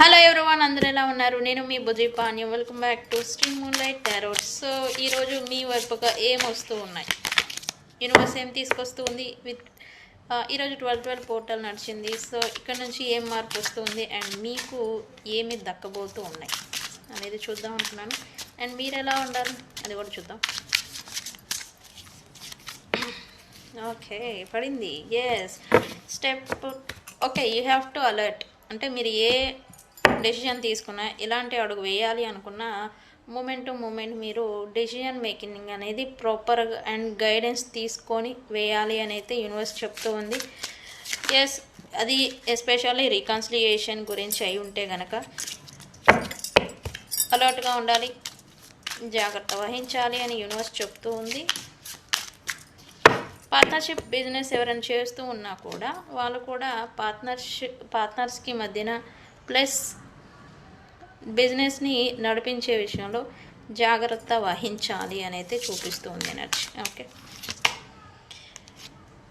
Hello everyone అందరు ఎలా ఉన్నారు? నేను మీ Bujji Pani welcome back to stream moon light tarot so ఈరోజు మీ వైపుగా ఏం వస్తూ ఉన్నాయి? యూనివర్స్ ఏం తీసుకొస్తూ ఉంది? విత్ ఈరోజు ట్వెల్వ్ ట్వెల్వ్ పోర్టల్ నడిచింది. సో ఇక్కడ నుంచి ఏం మార్పు వస్తుంది? అండ్ మీకు ఏమి దక్కబోతూ ఉన్నాయి? అనేది చూద్దాం అనుకున్నాను. అండ్ మీరు ఎలా ఉండాలి? అది కూడా చూద్దాం. ఓకే పడింది. Yes step okay you have to alert అంటే మీరు ఏ డెసిజన్ తీసుకున్న ఎలాంటి అడుగు వేయాలి అనుకున్నా మూమెంట్ టు మూమెంట్ మీరు డెసిజన్ మేకింగ్ అనేది ప్రాపర్ అండ్ గైడెన్స్ తీసుకొని వేయాలి అని అయితే యూనివర్స్ చెప్తూ ఉంది. ఎస్ అది ఎస్పెషల్లీ రికన్సిలియేషన్ గురించి అయి ఉంటే గనక అలర్ట్గా ఉండాలి జాగ్రత్త వహించాలి అని యూనివర్స్ చెప్తూ ఉంది. పార్ట్నర్షిప్ బిజినెస్ ఎవరైనా చేస్తూ ఉన్నా కూడా వాళ్ళు కూడా పార్ట్నర్షిప్ పార్ట్నర్స్కి మధ్యన ప్లస్ బిజినెస్ని నడిపించే విషయంలో జాగ్రత్త వహించాలి అని అయితే చూపిస్తుంది ఎనర్జీ ఓకే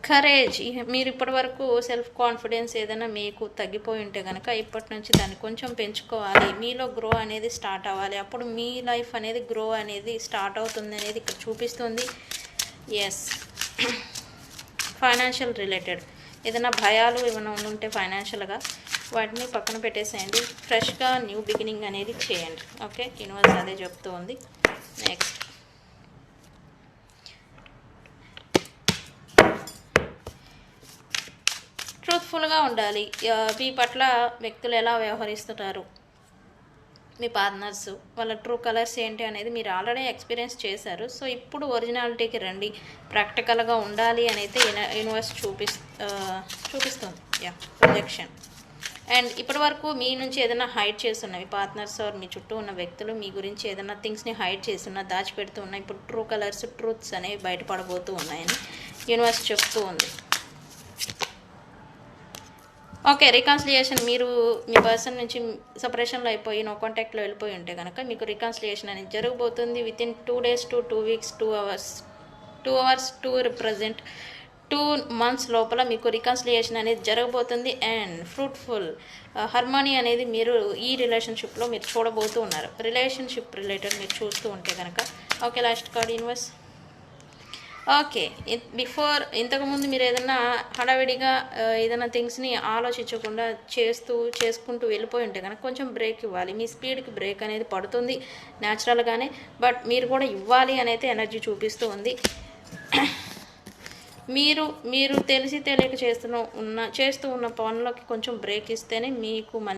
కరేజ్ మీరు ఇప్పటి వరకు సెల్ఫ్ కాన్ఫిడెన్స్ ఏదైనా మీకు తగ్గిపోయి ఉంటే కనుక ఇప్పటి నుంచి దాన్ని కొంచెం పెంచుకోవాలి. మీలో గ్రో అనేది స్టార్ట్ అవ్వాలి. అప్పుడు మీ లైఫ్ అనేది గ్రో అనేది స్టార్ట్ అవుతుంది అనేది ఇక్కడ చూపిస్తుంది. ఎస్ ఫైనాన్షియల్ రిలేటెడ్ ఏదైనా భయాలు ఏమైనా ఉంటే ఫైనాన్షియల్గా వాటిని పక్కన పెట్టేసేయండి. ఫ్రెష్గా న్యూ బిగినింగ్ అనేది చేయండి. ఓకే యూనివర్స్ అదే చెప్తూ ఉంది నెక్స్ట్ ట్రూత్ఫుల్గా ఉండాలి. మీ పట్ల వ్యక్తులు ఎలా వ్యవహరిస్తున్నారు? మీ పార్ట్నర్స్ వాళ్ళ ట్రూ కలర్స్ ఏంటి అనేది మీరు ఆల్రెడీ ఎక్స్పీరియన్స్ చేశారు. సో ఇప్పుడు ఒరిజినాలిటీకి రండి. ప్రాక్టికల్గా ఉండాలి అని అయితే యూనివర్స్ చూపిస్ చూపిస్తుంది. యా ప్రొజెక్షన్ అండ్ ఇప్పటి వరకు మీ నుంచి ఏదైనా హైడ్ చేస్తున్న మీ పార్ట్నర్స్ ఆర్ మీ చుట్టూ ఉన్న వ్యక్తులు మీ గురించి ఏదైనా థింగ్స్ని హైడ్ చేస్తున్నా దాచిపెడుతూ ఉన్నా ఇప్పుడు ట్రూ కలర్స్ ట్రూత్స్ అనేవి బయటపడబోతూ ఉన్నాయని యూనివర్స్ చెప్తూ ఉంది. ఓకే రికాన్సిలియేషన్ మీరు మీ పర్సన్ నుంచి సపరేషన్లో అయిపోయి నో కాంటాక్ట్లో వెళ్ళిపోయి ఉంటే కనుక మీకు రికాన్సిలియేషన్ అనేది జరగబోతుంది. With in two days to two weeks two hours two hours to represent two months లోపల మీకు రికన్సిలియేషన్ అనేది జరగబోతుంది అండ్ ఫ్రూట్ఫుల్ హార్మోనీ అనేది మీరు ఈ రిలేషన్షిప్లో మీరు చూడబోతూ ఉన్నారు. రిలేషన్షిప్ రిలేటెడ్ మీరు చూస్తూ ఉంటే కనుక okay last card universe okay before ఇంతకుముందు మీరు ఏదైనా హడావిడిగా uh, ఏదైనా థింగ్స్ని ఆలోచించకుండా చేస్తూ చేసుకుంటూ వెళ్ళిపోయి ఉంటే కనుక కొంచెం బ్రేక్ ఇవ్వాలి. మీ స్పీడ్కి బ్రేక్ అనేది పడుతుంది న్యాచురల్గానే బట్ మీరు కూడా ఇవ్వాలి అనేది ఎనర్జీ చూపిస్తూ ఉంది. మీరు మీరు తెలిసి తెలియక చేస్తున్న ఉన్న చేస్తూ ఉన్న పనులకి కొంచెం బ్రేక్ ఇస్తేనే మీకు